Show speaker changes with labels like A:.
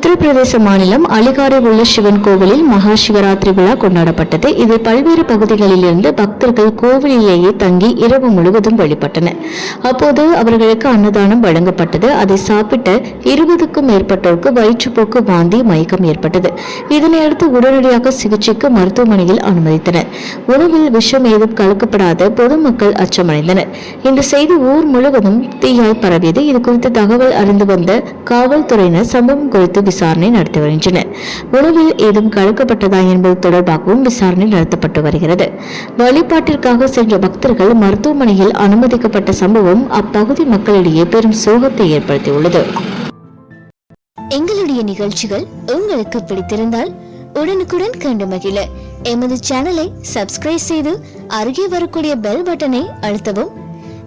A: உத்தரப்பிரதேச மாநிலம் அலிகாரில் உள்ள சிவன் கோவிலில் மகா சிவராத்திரி விழா கொண்டாடப்பட்டது. இது பல்வேறு பகுதிகளிலிருந்து பக்தர்கள் கோவிலிலேயே தங்கி இரவு முழுவதும் வழிபட்டனர் அப்போது அவர்களுக்கு அன்னதானம் வழங்கப்பட்டது. அதை சாப்பிட்ட இருபதுக்கும் மேற்பட்டோருக்கு வயிற்றுப்போக்கு வாந்தி மயக்கம் ஏற்பட்டது. இதனையடுத்து உடனடியாக சிகிச்சைக்கு மருத்துவமனையில் அனுமதித்தனர். உணவில் விஷம் ஏதும் கலக்கப்படாத பொதுமக்கள் அச்சமடைந்தனர். இந்த செய்தி ஊர் முழுவதும் தீயாய் பரவியது. இது குறித்து தகவல் அறிந்து வந்த காவல்துறையினர் சம்பவம் குறித்து விசாரணை நடத்தி வருகின்றனர். உணவில் ஏதும் கலக்கப்பட்டதா என்பது தொடர்பாகவும் விசாரணை நடத்தப்பட்டு வருகிறது. வழிபாட்டிற்காக சென்ற பக்தர்கள் மருத்துவமனையில் அனுமதிக்கப்பட்ட சம்பவம் அப்பகுதி மக்களிடையே பெரும் சோகத்தை ஏற்படுத்தியுள்ளது.
B: எங்களுடைய நிகழ்ச்சிகள் உங்களுக்கு பிடித்திருந்தால் உடனுக்குடன் கண்டு மகிழ. எமது சேனலை சப்ஸ்கிரைப் செய்து அருகே வரக்கூடிய பெல் பட்டனை அழுத்தவும்.